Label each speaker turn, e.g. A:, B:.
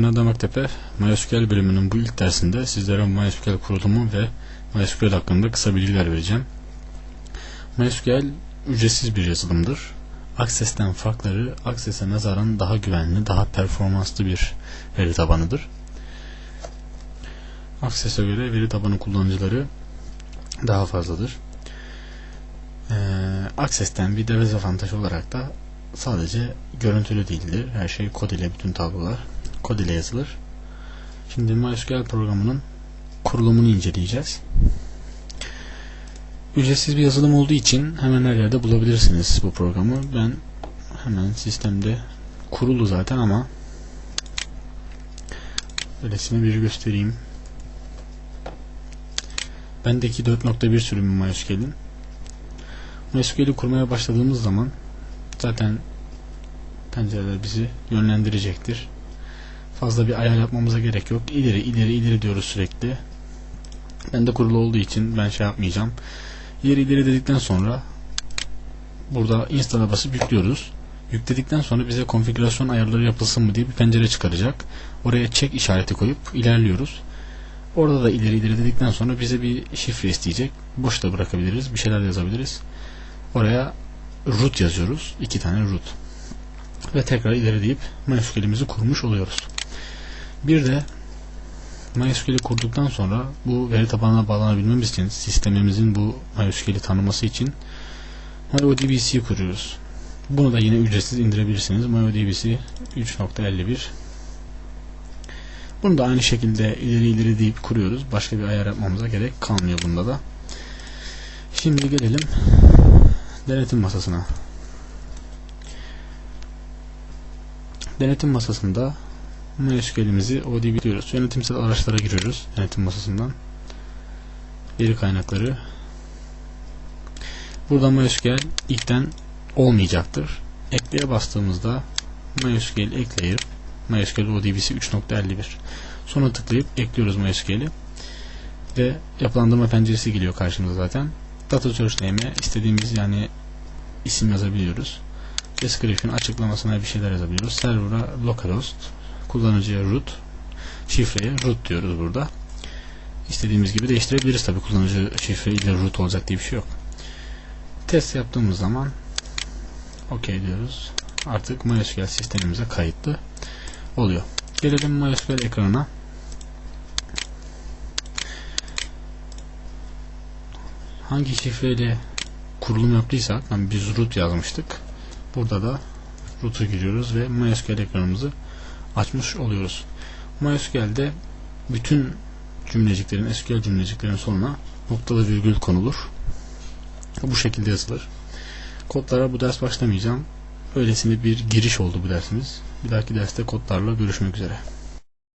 A: Ben Adam Aktepe, MySQL bölümünün bu ilk dersinde sizlere MySQL kurulumu ve MySQL hakkında kısa bilgiler vereceğim. MySQL ücretsiz bir yazılımdır. Access'ten farkları Access'e nazaran daha güvenli, daha performanslı bir veri tabanıdır. Access'e göre veri tabanı kullanıcıları daha fazladır. Ee, Access'ten bir dezavantaj olarak da sadece görüntülü değildir. Her şey kod ile bütün tablolar kod ile yazılır. Şimdi MySQL programının kurulumunu inceleyeceğiz. Ücretsiz bir yazılım olduğu için hemen her yerde bulabilirsiniz bu programı. Ben hemen sistemde kurulu zaten ama öylesine bir göstereyim. Bendeki 4.1 sürümü MySQL'in. MySQL'i kurmaya başladığımız zaman zaten pencereler bizi yönlendirecektir. Fazla bir ayar yapmamıza gerek yok. İleri ileri ileri diyoruz sürekli. Ben de kurulu olduğu için ben şey yapmayacağım. İleri ileri dedikten sonra burada install'a basıp yüklüyoruz. Yükledikten sonra bize konfigürasyon ayarları yapılsın mı diye bir pencere çıkaracak. Oraya check işareti koyup ilerliyoruz. Orada da ileri ileri dedikten sonra bize bir şifre isteyecek. Boş da bırakabiliriz. Bir şeyler yazabiliriz. Oraya root yazıyoruz. iki tane root. Ve tekrar ileri deyip MySQL'imizi kurmuş oluyoruz. Bir de MySQL'i kurduktan sonra bu veri tabanına bağlanabilmemiz için sistemimizin bu MySQL'i tanıması için MyODBC'yi kuruyoruz. Bunu da yine ücretsiz indirebilirsiniz. MyODBC 3.51 Bunu da aynı şekilde ileri ileri deyip kuruyoruz. Başka bir ayar yapmamıza gerek kalmıyor bunda da. Şimdi gelelim denetim masasına. Denetim masasında MySQL'imizi ODB diyoruz. Yönetimsel araçlara giriyoruz yönetim masasından. Veri kaynakları. Burada MySQL ilkten olmayacaktır. Ekleye bastığımızda MySQL ekleyip MySQL ODB'si 3.51 sonra tıklayıp ekliyoruz MySQL'i ve yapılandırma penceresi geliyor karşımıza zaten. Data search name'e istediğimiz yani isim yazabiliyoruz. Description açıklamasına bir şeyler yazabiliyoruz. Server'a localhost kullanıcıya root şifreye root diyoruz burada. İstediğimiz gibi değiştirebiliriz tabi kullanıcı şifre ile root olacak diye bir şey yok. Test yaptığımız zaman OK diyoruz. Artık MySQL sistemimize kayıtlı oluyor. Gelelim MySQL ekranına. Hangi şifreyle kurulum yaptıysak, yani biz root yazmıştık. Burada da root'u giriyoruz ve MySQL ekranımızı açmış oluyoruz. MySQL'de bütün cümleciklerin, SQL cümleciklerin sonuna noktalı virgül konulur. Bu şekilde yazılır. Kodlara bu ders başlamayacağım. Öylesine bir giriş oldu bu dersimiz. Bir dahaki derste kodlarla görüşmek üzere.